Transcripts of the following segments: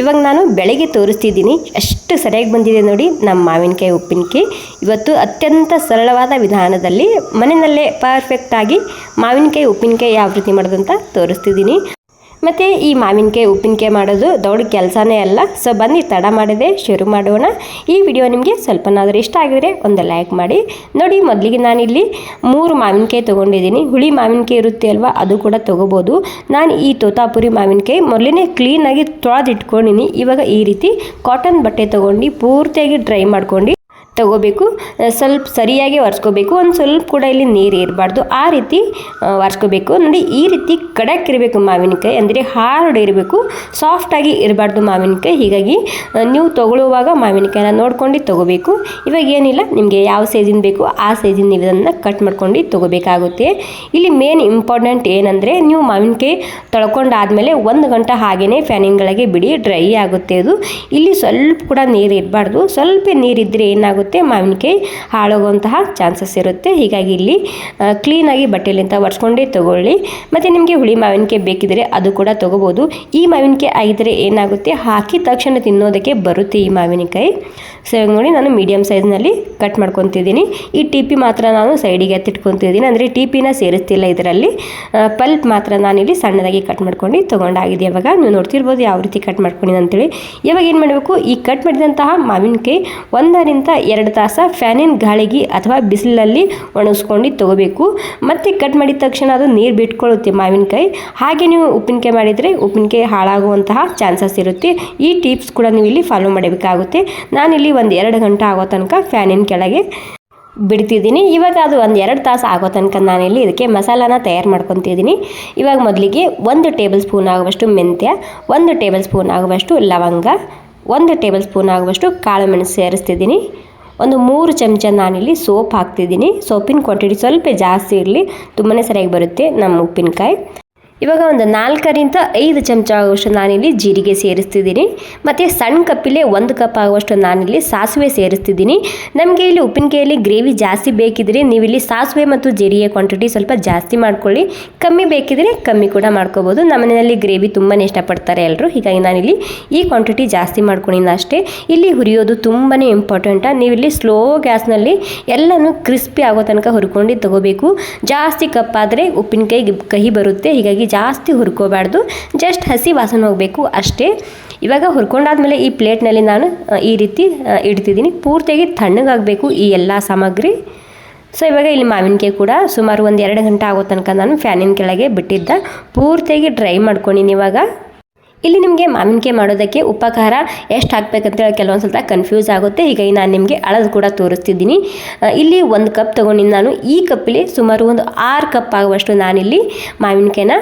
ಇವಾಗ ನಾನು ಬೆಳಗ್ಗೆ ತೋರಿಸ್ತಿದ್ದೀನಿ. ಅಷ್ಟು ಸರಿಯಾಗಿ ಬಂದಿದೆ ನೋಡಿ ನಮ್ಮ ಮಾವಿನಕಾಯಿ ಉಪ್ಪಿನಕಾಯಿ. ಇವತ್ತು ಅತ್ಯಂತ ಸರಳವಾದ ವಿಧಾನದಲ್ಲಿ ಮನೆಯಲ್ಲೇ ಪರ್ಫೆಕ್ಟಾಗಿ ಮಾವಿನಕಾಯಿ ಉಪ್ಪಿನಕಾಯಿ ಯಾವ ರೀತಿ ಮಾಡೋದಂತ ತೋರಿಸ್ತಿದ್ದೀನಿ. ಮತ್ತು ಈ ಮಾವಿನಕಾಯಿ, ಉಪ್ಪಿನಕಾಯಿ ಮಾಡೋದು ದೊಡ್ಡ ಕೆಲಸನೇ ಅಲ್ಲ. ಸೊ ಬನ್ನಿ, ತಡ ಮಾಡದೆ, ಶುರು ಮಾಡೋಣ. ಈ ವಿಡಿಯೋ ನಿಮಗೆ ಸ್ವಲ್ಪನಾದರೂ ಇಷ್ಟ ಆಗಿದ್ರೆ ಒಂದು ಲೈಕ್ ಮಾಡಿ. ನೋಡಿ, ಮೊದಲಿಗೆ ನಾನಿಲ್ಲಿ ಮೂರು ಮಾವಿನಕಾಯಿ ತೊಗೊಂಡಿದ್ದೀನಿ. ಹುಳಿ ಮಾವಿನಕಾಯಿ ಇರುತ್ತೆ ಅಲ್ವಾ, ಅದು ಕೂಡ ತೊಗೋಬೋದು. ನಾನು ಈ ತೋತಾಪುರಿ ಮಾವಿನಕಾಯಿ ಮೊದಲೇ ಕ್ಲೀನಾಗಿ ತೊಳೆದಿಟ್ಕೊಂಡಿನಿ. ಇವಾಗ ಈ ರೀತಿ ಕಾಟನ್ ಬಟ್ಟೆ ತೊಗೊಂಡು ಪೂರ್ತಿಯಾಗಿ ಡ್ರೈ ಮಾಡ್ಕೊಂಡು ತಗೋಬೇಕು ಸ್ವಲ್ಪ ಸರಿಯಾಗಿ ಒರೆಸ್ಕೋಬೇಕು, ಒಂದು ಸ್ವಲ್ಪ ಕೂಡ ಇಲ್ಲಿ ನೀರು ಇರಬಾರ್ದು. ಆ ರೀತಿ ಒರೆಸ್ಕೋಬೇಕು. ನೋಡಿ, ಈ ರೀತಿ ಕಡಕ್ ಇರಬೇಕು ಮಾವಿನಕಾಯಿ, ಅಂದರೆ ಹಾರ್ಡ್ ಇರಬೇಕು ಸಾಫ್ಟಾಗಿ ಇರಬಾರ್ದು ಮಾವಿನಕಾಯಿ. ಹೀಗಾಗಿ ನೀವು ತಗೊಳ್ಳುವಾಗ ಮಾವಿನಕಾಯಿನ ನೋಡ್ಕೊಂಡು ತಗೋಬೇಕು. ಇವಾಗ ಏನಿಲ್ಲ, ನಿಮಗೆ ಯಾವ ಸೈಜಿನ ಬೇಕು, ಆ ಸೈಜಿನ ನೀವು ಇದನ್ನು ಕಟ್ ಮಾಡ್ಕೊಂಡು ತಗೋಬೇಕಾಗುತ್ತೆ. ಇಲ್ಲಿ ಮೇನ್ ಇಂಪಾರ್ಟೆಂಟ್ ಏನಂದರೆ, ನೀವು ಮಾವಿನಕಾಯಿ ತೊಳ್ಕೊಂಡಾದಮೇಲೆ ಒಂದು ಗಂಟೆ ಹಾಗೆಯೇ ಫ್ಯಾನಿನ್ಗಳಿಗೆ ಬಿಡಿ ಡ್ರೈ ಆಗುತ್ತೆ ಅದು. ಇಲ್ಲಿ ಸ್ವಲ್ಪ ಕೂಡ ನೀರು ಇರಬಾರ್ದು. ಸ್ವಲ್ಪ ನೀರಿದ್ದರೆ ಏನಾಗುತ್ತೆ ಮಾವಿನಕಾಯಿ ಹಾಳಾಗುವಂತಹ ಚಾನ್ಸಸ್ ಇರುತ್ತೆ. ಹೀಗಾಗಿ ಇಲ್ಲಿ ಕ್ಲೀನಾಗಿ ಬಟ್ಟೆಲಿಂತ ಒರೆಸ್ಕೊಂಡೇ ತಗೊಳ್ಳಿ. ಮತ್ತು ನಿಮಗೆ ಹುಳಿ ಮಾವಿನಕಾಯಿ ಬೇಕಿದ್ರೆ ಅದು ಕೂಡ ತೊಗೋಬೋದು. ಈ ಮಾವಿನಕಾಯಿ ಆಗಿದ್ದರೆ ಏನಾಗುತ್ತೆ? ಹಾಕಿ ತಕ್ಷಣ ತಿನ್ನೋದಕ್ಕೆ ಬರುತ್ತೆ ಈ ಮಾವಿನಕಾಯಿ. ಸೊ ನೋಡಿ, ನಾನು ಮೀಡಿಯಮ್ ಸೈಜ್ನಲ್ಲಿ ಕಟ್ ಮಾಡ್ಕೊತಿದ್ದೀನಿ. ಈ ಟಿಪಿ ಮಾತ್ರ ನಾನು ಸೈಡಿಗೆ ಎತ್ತಿಟ್ಕೊತಿದ್ದೀನಿ. ಅಂದರೆ ಟಿಪಿನ ಸೇರಿಸ್ತಿಲ್ಲ ಇದರಲ್ಲಿ. ಪಲ್ಪ್ ಮಾತ್ರ ನಾನಿಲ್ಲಿ ಸಣ್ಣದಾಗಿ ಕಟ್ ಮಾಡ್ಕೊಂಡು ತೊಗೊಂಡಾಗಿದೆ ಇವಾಗ ನೀವು ನೋಡ್ತಿರ್ಬೋದು ಯಾವ ರೀತಿ ಕಟ್ ಮಾಡ್ಕೊಂಡಿದ್ದೀನಿ ಅಂತೇಳಿ. ಇವಾಗ ಏನು ಮಾಡಬೇಕು? ಈ ಕಟ್ ಮಾಡಿದಂತಹ ಮಾವಿನಕಾಯಿ ಒಂದರಿಂದ ಎರಡು ತಾಸ ಫ್ಯಾನಿನ ಗಾಳಿಗೆ ಅಥವಾ ಬಿಸಿಲಲ್ಲಿ ಒಣಗಿಸ್ಕೊಂಡು ತಗೋಬೇಕು. ಮತ್ತು ಕಟ್ ಮಾಡಿದ ತಕ್ಷಣ ಅದು ನೀರು ಬಿಟ್ಕೊಳ್ಳುತ್ತೆ ಮಾವಿನಕಾಯಿ. ಹಾಗೆ ನೀವು ಉಪ್ಪಿನಕಾಯಿ ಮಾಡಿದರೆ ಉಪ್ಪಿನಕಾಯಿ ಹಾಳಾಗುವಂತಹ ಚಾನ್ಸಸ್ ಇರುತ್ತೆ. ಈ ಟಿಪ್ಸ್ ಕೂಡ ನೀವು ಇಲ್ಲಿ ಫಾಲೋ ಮಾಡಬೇಕಾಗುತ್ತೆ. ನಾನಿಲ್ಲಿ ಒಂದು ಎರಡು ಗಂಟೆ ಆಗೋ ತನಕ ಫ್ಯಾನಿನ ಕೆಳಗೆ ಬಿಡ್ತಿದ್ದೀನಿ. ಇವಾಗ ಅದು ಒಂದು ಎರಡು ತಾಸು ಆಗೋ ತನಕ ನಾನಿಲ್ಲಿ ಇದಕ್ಕೆ ಮಸಾಲಾನ ತಯಾರು ಮಾಡ್ಕೊತಿದ್ದೀನಿ. ಇವಾಗ ಮೊದಲಿಗೆ ಒಂದು ಟೇಬಲ್ ಸ್ಪೂನ್ ಆಗುವಷ್ಟು ಮೆಂತ್ಯ, ಒಂದು ಟೇಬಲ್ ಸ್ಪೂನ್ ಆಗುವಷ್ಟು ಲವಂಗ, ಒಂದು ಟೇಬಲ್ ಸ್ಪೂನ್ ಆಗುವಷ್ಟು ಕಾಳು ಮೆಣಸು ಸೇರಿಸ್ತಿದ್ದೀನಿ. ಒಂದು ಮೂರು ಚಮಚ ನಾನಿಲ್ಲಿ ಸೋಪ್ ಹಾಕ್ತಿದ್ದೀನಿ. ಸೋಪಿನ ಕ್ವಾಂಟಿಟಿ ಸ್ವಲ್ಪ ಜಾಸ್ತಿ ಇರಲಿ ತುಂಬಾ ಸರಿಯಾಗಿ ಬರುತ್ತೆ ನಮ್ಮ ಉಪ್ಪಿನಕಾಯಿ. ಇವಾಗ ಒಂದು ನಾಲ್ಕರಿಂದ ಐದು ಚಮಚ ಆಗುವಷ್ಟು ನಾನಿಲ್ಲಿ ಜೀರಿಗೆ ಸೇರಿಸ್ತಿದ್ದೀನಿ. ಮತ್ತು ಸಣ್ಣ ಕಪ್ಪಿಲೆ ಒಂದು ಕಪ್ ಆಗುವಷ್ಟು ನಾನಿಲ್ಲಿ ಸಾಸಿವೆ ಸೇರಿಸ್ತಿದ್ದೀನಿ. ನಮಗೆ ಇಲ್ಲಿ ಉಪ್ಪಿನಕಾಯಲ್ಲಿ ಗ್ರೇವಿ ಜಾಸ್ತಿ ಬೇಕಿದ್ರೆ ನೀವಿಲ್ಲಿ ಸಾಸಿವೆ ಮತ್ತು ಜೀರಿಗೆ ಕ್ವಾಂಟಿಟಿ ಸ್ವಲ್ಪ ಜಾಸ್ತಿ ಮಾಡ್ಕೊಳ್ಳಿ. ಕಮ್ಮಿ ಬೇಕಿದ್ರೆ ಕಮ್ಮಿ ಕೂಡ ಮಾಡ್ಕೋಬೋದು. ನಮ್ಮ ಮನೆಯಲ್ಲಿ ಗ್ರೇವಿ ತುಂಬಾ ಇಷ್ಟಪಡ್ತಾರೆ ಎಲ್ಲರೂ ಹೀಗಾಗಿ ನಾನಿಲ್ಲಿ ಈ ಕ್ವಾಂಟಿಟಿ ಜಾಸ್ತಿ ಮಾಡ್ಕೊಂಡಿದ್ದೀನಿ ಅಷ್ಟೇ. ಇಲ್ಲಿ ಹುರಿಯೋದು ತುಂಬಾ ಇಂಪಾರ್ಟೆಂಟ ನೀವಿಲ್ಲಿ ಸ್ಲೋ ಗ್ಯಾಸ್ನಲ್ಲಿ ಎಲ್ಲನೂ ಕ್ರಿಸ್ಪಿ ಆಗೋ ತನಕ ಹುರ್ಕೊಂಡು ತಗೋಬೇಕು. ಜಾಸ್ತಿ ಕಪ್ಪಾದರೆ ಉಪ್ಪಿನಕಾಯಿ ಕಹಿ ಬರುತ್ತೆ. ಹೀಗಾಗಿ ಜಾಸ್ತಿ ಹುರ್ಕೋಬಾರ್ದು. ಜಸ್ಟ್ ಹಸಿ ವಾಸನೆ ಹೋಗಬೇಕು ಅಷ್ಟೇ. ಇವಾಗ ಹುರ್ಕೊಂಡಾದ್ಮೇಲೆ ಈ ಪ್ಲೇಟ್ನಲ್ಲಿ ನಾನು ಈ ರೀತಿ ಇಡ್ತಿದ್ದೀನಿ. ಪೂರ್ತಿಯಾಗಿ ತಣ್ಣಗಾಗಬೇಕು ಈ ಎಲ್ಲ ಸಾಮಗ್ರಿ. ಸೊ ಇವಾಗ ಇಲ್ಲಿ ಮಾವಿನಕಾಯಿ ಕೂಡ ಸುಮಾರು ಒಂದು ಎರಡು ಗಂಟೆ ಆಗೋ ತನಕ ನಾನು ಫ್ಯಾನಿನ ಕೆಳಗೆ ಬಿಟ್ಟಿದ್ದ. ಪೂರ್ತಿಯಾಗಿ ಡ್ರೈ ಮಾಡ್ಕೊಂಡಿನಿ ಇವಾಗ. ಇಲ್ಲಿ ನಿಮಗೆ ಮಾವಿನಕಾಯಿ ಮಾಡೋದಕ್ಕೆ ಉಪಕಾರ ಎಷ್ಟು ಹಾಕ್ಬೇಕಂತೇಳಿ ಕೆಲವೊಂದು ಸ್ವಲ್ಪ ಕನ್ಫ್ಯೂಸ್ ಆಗುತ್ತೆ. ಹೀಗಾಗಿ ನಾನು ನಿಮಗೆ ಅಳದು ಕೂಡ ತೋರಿಸ್ತಿದ್ದೀನಿ. ಇಲ್ಲಿ ಒಂದು ಕಪ್ ತೊಗೊಂಡಿದ್ದು ನಾನು. ಈ ಕಪ್ಪಲ್ಲಿ ಸುಮಾರು ಒಂದು ಆರು ಕಪ್ ಆಗುವಷ್ಟು ನಾನಿಲ್ಲಿ ಮಾವಿನಕಾಯಿನ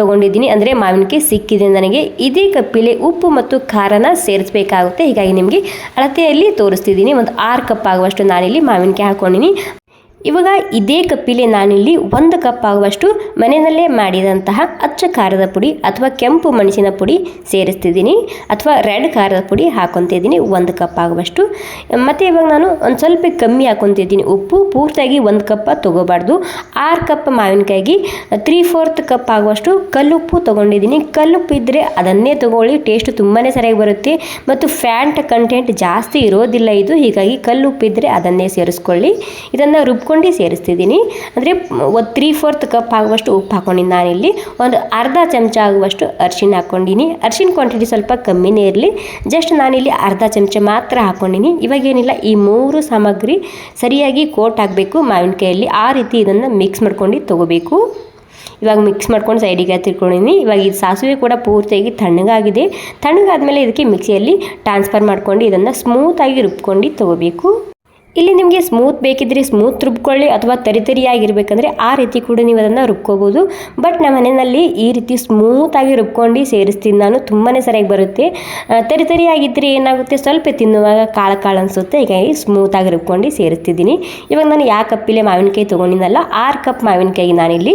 ತೊಗೊಂಡಿದ್ದೀನಿ. ಅಂದರೆ ಮಾವಿನಕಾಯಿ ಸಿಕ್ಕಿದೆ ನನಗೆ. ಇದೇ ಕಪ್ಪಿಲಿ ಉಪ್ಪು ಮತ್ತು ಖಾರನ ಸೇರಿಸಬೇಕಾಗುತ್ತೆ. ಹೀಗಾಗಿ ನಿಮಗೆ ಅಳತೆಯಲ್ಲಿ ತೋರಿಸ್ತಿದ್ದೀನಿ. ಒಂದು ಆರು ಕಪ್ ಆಗುವಷ್ಟು ನಾನಿಲ್ಲಿ ಮಾವಿನಕಾಯಿ ಹಾಕ್ಕೊಂಡಿನಿ ಇವಾಗ ಇದೇ ಕಪ್ಪಿಲೆ ನಾನಿಲ್ಲಿ ಒಂದು ಕಪ್ ಆಗುವಷ್ಟು ಮನೆಯಲ್ಲೇ ಮಾಡಿದಂತಹ ಅಚ್ಚ ಖಾರದ ಪುಡಿ ಅಥವಾ ಕೆಂಪು ಮೆಣಸಿನ ಪುಡಿ ಸೇರಿಸ್ತಿದ್ದೀನಿ ಅಥವಾ ರೆಡ್ ಖಾರದ ಪುಡಿ ಹಾಕೊತಿದ್ದೀನಿ ಒಂದು ಕಪ್ ಆಗುವಷ್ಟು. ಮತ್ತು ಇವಾಗ ನಾನು ಒಂದು ಸ್ವಲ್ಪ ಕಮ್ಮಿ ಹಾಕೊತಿದ್ದೀನಿ ಉಪ್ಪು. ಪೂರ್ತಿಯಾಗಿ ಒಂದು ಕಪ್ ತೊಗೋಬಾರ್ದು. ಆರು ಕಪ್ ಮಾವಿನಕಾಯಿಗೆ ತ್ರೀ ಫೋರ್ತ್ ಕಪ್ ಆಗುವಷ್ಟು ಕಲ್ಲುಪ್ಪು ತೊಗೊಂಡಿದ್ದೀನಿ. ಕಲ್ಲುಪ್ಪು ಇದ್ದರೆ ಅದನ್ನೇ ತೊಗೊಳ್ಳಿ. ಟೇಸ್ಟ್ ತುಂಬಾ ಸರಿಯಾಗಿ ಬರುತ್ತೆ ಮತ್ತು ಫ್ಯಾಟ್ ಕಂಟೆಂಟ್ ಜಾಸ್ತಿ ಇರೋದಿಲ್ಲ ಇದು. ಹೀಗಾಗಿ ಕಲ್ಲುಪ್ಪು ಇದ್ದರೆ ಅದನ್ನೇ ಸೇರಿಸ್ಕೊಳ್ಳಿ. ಇದನ್ನು ರುಬ್ಕೊಂಡು ಸೇರಿಸ್ತಿದ್ದೀನಿ. ಅಂದರೆ, ಒಂದು ತ್ರೀ ಫೋರ್ತ್ ಕಪ್ ಆಗುವಷ್ಟು ಉಪ್ಪು ಹಾಕೊಂಡಿನಿ ನಾನಿಲ್ಲಿ. ಒಂದು ಅರ್ಧ ಚಮಚ ಆಗುವಷ್ಟು ಅರ್ಶಿನ ಹಾಕ್ಕೊಂಡಿನಿ. ಅರ್ಶಿನ ಕ್ವಾಂಟಿಟಿ ಸ್ವಲ್ಪ ಕಮ್ಮಿನೇ ಇರಲಿ. ಜಸ್ಟ್ ನಾನಿಲ್ಲಿ ಅರ್ಧ ಚಮಚ ಮಾತ್ರ ಹಾಕ್ಕೊಂಡಿನಿ. ಇವಾಗೇನಿಲ್ಲ ಈ ಮೂರು ಸಾಮಗ್ರಿ ಸರಿಯಾಗಿ ಕೋಟ್ ಆಗಬೇಕು ಮಾವಿನಕಾಯಲ್ಲಿ. ಆ ರೀತಿ ಇದನ್ನು ಮಿಕ್ಸ್ ಮಾಡ್ಕೊಂಡು ತೊಗೋಬೇಕು. ಇವಾಗ ಮಿಕ್ಸ್ ಮಾಡ್ಕೊಂಡು ಸೈಡಿಗೆ ತಿಳ್ಕೊಂಡಿನಿ ಇವಾಗ ಇದು ಸಾಸಿವೆ ಕೂಡ ಪೂರ್ತಿಯಾಗಿ ತಣ್ಣಗಾಗಿದೆ. ತಣ್ಣಗಾದ ಮೇಲೆ ಇದಕ್ಕೆ ಮಿಕ್ಸಿಯಲ್ಲಿ ಟ್ರಾನ್ಸ್ಫರ್ ಮಾಡ್ಕೊಂಡು ಇದನ್ನು ಸ್ಮೂತಾಗಿ ರುಬ್ಕೊಂಡು ತೊಗೋಬೇಕು. ಇಲ್ಲಿ ನಿಮಗೆ ಸ್ಮೂತ್ ಬೇಕಿದ್ರೆ ಸ್ಮೂತ್ ರುಬ್ಕೊಳ್ಳಿ ಅಥವಾ ತರಿ ತರಿಯಾಗಿರ್ಬೇಕಂದ್ರೆ ಆ ರೀತಿ ಕೂಡ ನೀವು ಅದನ್ನು ರುಬ್ಕೋಬೋದು. ಬಟ್ ನಮ್ಮ ಮನೆಯಲ್ಲಿ ಈ ರೀತಿ ಸ್ಮೂತಾಗಿ ರುಬ್ಕೊಂಡು ಸೇರಿಸ್ತೀನಿ ನಾನು. ತುಂಬಾ ಸರಿಯಾಗಿ ಬರುತ್ತೆ. ತರಿತರಿಯಾಗಿದ್ದರೆ ತರಿ ತರಿಯಾಗಿದ್ದರೆ ಏನಾಗುತ್ತೆ? ಸ್ವಲ್ಪ ತಿನ್ನುವಾಗ ಕಾಳು ಕಾಳು ಅನಿಸುತ್ತೆ. ಹೀಗಾಗಿ ಸ್ಮೂತಾಗಿ ರುಬ್ಕೊಂಡು ಸೇರಿಸ್ತಿದ್ದೀನಿ. ಇವಾಗ ನಾನು ಯಾವ ಕಪ್ಪಿಲೆ ಮಾವಿನಕಾಯಿ ತೊಗೊಂಡಿನಲ್ಲ, ಆರು ಕಪ್ ಮಾವಿನಕಾಯಿಗೆ ನಾನಿಲ್ಲಿ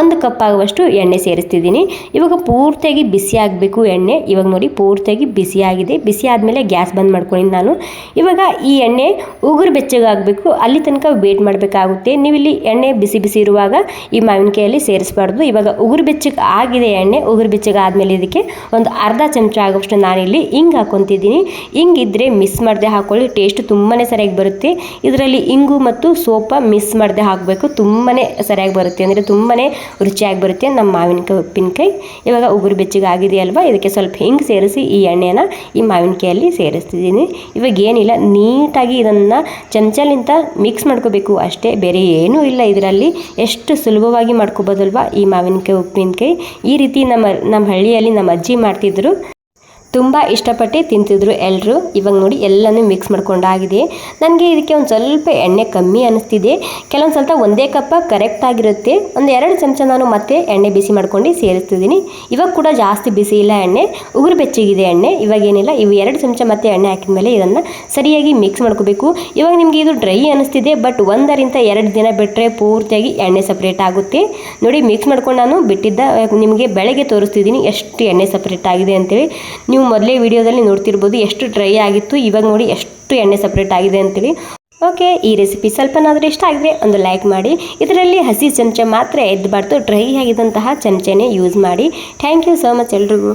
ಒಂದು ಕಪ್ ಆಗುವಷ್ಟು ಎಣ್ಣೆ ಸೇರಿಸ್ತಿದ್ದೀನಿ. ಇವಾಗ ಪೂರ್ತಿಯಾಗಿ ಬಿಸಿ ಆಗಬೇಕು ಎಣ್ಣೆ. ಇವಾಗ ನೋಡಿ ಪೂರ್ತಿಯಾಗಿ ಬಿಸಿಯಾಗಿದೆ. ಬಿಸಿ ಆದಮೇಲೆ ಗ್ಯಾಸ್ ಬಂದ್ ಮಾಡ್ಕೊಂಡಿದ್ದು ನಾನು. ಇವಾಗ ಈ ಎಣ್ಣೆ ಉಗುರು ಬೆಚ್ಚಗಾಗಬೇಕು. ಅಲ್ಲಿ ತನಕ ವೇಟ್ ಮಾಡಬೇಕಾಗುತ್ತೆ. ನೀವು ಇಲ್ಲಿ ಎಣ್ಣೆ ಬಿಸಿ ಬಿಸಿ ಇರುವಾಗ ಈ ಮಾವಿನಕಾಯಲ್ಲಿ ಸೇರಿಸಬಾರ್ದು. ಇವಾಗ ಉಗುರು ಬೆಚ್ಚಗೆ ಆಗಿದೆ ಎಣ್ಣೆ, ಉಗುರು ಬೆಚ್ಚಗೆ ಆದಮೇಲೆ ಇದಕ್ಕೆ ಒಂದು ಅರ್ಧ ಚಮಚ ಆಗೋಷ್ಟು ನಾನಿಲ್ಲಿ ಹಿಂಗೆ ಹಾಕೊತಿದ್ದೀನಿ ಹಿಂಗಿದ್ರೆ ಮಿಸ್ ಮಾಡದೆ ಹಾಕೊಳ್ಳಿ. ಟೇಸ್ಟ್ ತುಂಬಾ ಸರಿಯಾಗಿ ಬರುತ್ತೆ. ಇದರಲ್ಲಿ ಇಂಗು ಮತ್ತು ಸೋಪ ಮಿಸ್ ಮಾಡದೆ ಹಾಕಬೇಕು. ತುಂಬಾ ಸರಿಯಾಗಿ ಬರುತ್ತೆ. ಅಂದರೆ ತುಂಬಾ ರುಚಿಯಾಗಿ ಬರುತ್ತೆ ನಮ್ಮ ಮಾವಿನಕಾಯಿ ಉಪ್ಪಿನಕಾಯಿ. ಇವಾಗ ಉಗುರು ಬೆಚ್ಚಗೆ ಆಗಿದೆ ಅಲ್ವಾ? ಇದಕ್ಕೆ ಸ್ವಲ್ಪ ಹಿಂಗೆ ಸೇರಿಸಿ ಈ ಎಣ್ಣೆನ ಈ ಮಾವಿನಕಾಯಲ್ಲಿ ಸೇರಿಸ್ತಿದ್ದೀನಿ. ಇವಾಗ ಏನಿಲ್ಲ, ನೀಟಾಗಿ ಇದನ್ನು ಚಮಚಲಿಂದ ಮಿಕ್ಸ್ ಮಾಡ್ಕೋಬೇಕು. ಅಷ್ಟೇ ಬೇರೆ ಏನೂ ಇಲ್ಲ ಇದರಲ್ಲಿ. ಎಷ್ಟು ಸುಲಭವಾಗಿ ಮಾಡ್ಕೋಬೋದಲ್ವಾ ಈ ಮಾವಿನಕಾಯಿ, ಉಪ್ಪಿನಕಾಯಿ? ಈ ರೀತಿ ನಮ್ಮ ನಮ್ಮ ಹಳ್ಳಿಯಲ್ಲಿ ನಮ್ಮ ಅಜ್ಜಿ ಮಾಡ್ತಿದ್ರು. ತುಂಬ ಇಷ್ಟಪಟ್ಟು ತಿಂತಿದ್ರು ಎಲ್ಲರೂ ಇವಾಗ ನೋಡಿ ಎಲ್ಲನೂ ಮಿಕ್ಸ್ ಮಾಡ್ಕೊಂಡಾಗಿದೆ ನನಗೆ ಇದಕ್ಕೆ ಒಂದು ಸ್ವಲ್ಪ ಎಣ್ಣೆ ಕಮ್ಮಿ ಅನಿಸ್ತಿದೆ. ಕೆಲವೊಂದು ಸ್ವಲ್ಪ ಒಂದೇ ಕಪ್ಪ ಕರೆಕ್ಟ್ ಆಗಿರುತ್ತೆ. ಒಂದು ಎರಡು ಚಮಚ ನಾನು ಮತ್ತೆ ಎಣ್ಣೆ ಬಿಸಿ ಮಾಡ್ಕೊಂಡು ಸೇರಿಸ್ತಿದ್ದೀನಿ. ಇವಾಗ ಕೂಡ ಜಾಸ್ತಿ ಬಿಸಿ ಇಲ್ಲ ಎಣ್ಣೆ. ಉಗುರು ಬೆಚ್ಚಗಿದೆ ಎಣ್ಣೆ. ಇವಾಗ ಏನಿಲ್ಲ. ಇವು ಎರಡು ಚಮಚ ಮತ್ತೆ ಎಣ್ಣೆ ಹಾಕಿದ ಮೇಲೆ ಇದನ್ನು ಸರಿಯಾಗಿ ಮಿಕ್ಸ್ ಮಾಡ್ಕೋಬೇಕು. ಇವಾಗ ನಿಮಗೆ ಇದು ಡ್ರೈ ಅನಿಸ್ತಿದೆ. ಬಟ್ ಒಂದರಿಂದ ಎರಡು ದಿನ ಬಿಟ್ಟರೆ ಪೂರ್ತಿಯಾಗಿ ಎಣ್ಣೆ ಸಪ್ರೇಟ್ ಆಗುತ್ತೆ. ನೋಡಿ ಮಿಕ್ಸ್ ಮಾಡ್ಕೊಂಡು ನಾನು ಬಿಟ್ಟಿದ್ದ, ನಿಮಗೆ ಬೆಳಗ್ಗೆ ತೋರಿಸ್ತಿದ್ದೀನಿ ಎಷ್ಟು ಎಣ್ಣೆ ಸಪ್ರೇಟ್ ಆಗಿದೆ ಅಂತೇಳಿ. ನೀವು ಮೊದಲೇ ವಿಡಿಯೋದಲ್ಲಿ ನೋಡ್ತಿರ್ಬೋದು ಎಷ್ಟು ಡ್ರೈ ಆಗಿತ್ತು. ಇವಾಗ ನೋಡಿ ಎಷ್ಟು ಎಣ್ಣೆ ಸಪ್ರೇಟ್ ಆಗಿದೆ ಅಂತೇಳಿ. ಓಕೆ ಈ ರೆಸಿಪಿ ಸ್ವಲ್ಪನಾದರೂ ಇಷ್ಟ ಆಗಿದೆ ಒಂದು ಲೈಕ್ ಮಾಡಿ. ಇದರಲ್ಲಿ ಹಸಿ ಚಮಚ ಮಾತ್ರ ಎದ್ದಬಾರ್ದು ಡ್ರೈ ಆಗಿದಂತಹ ಚಮಚನೇ ಯೂಸ್ ಮಾಡಿ. ಥ್ಯಾಂಕ್ ಯು ಸೋ ಮಚ್ ಎಲ್ರಿಗೂ.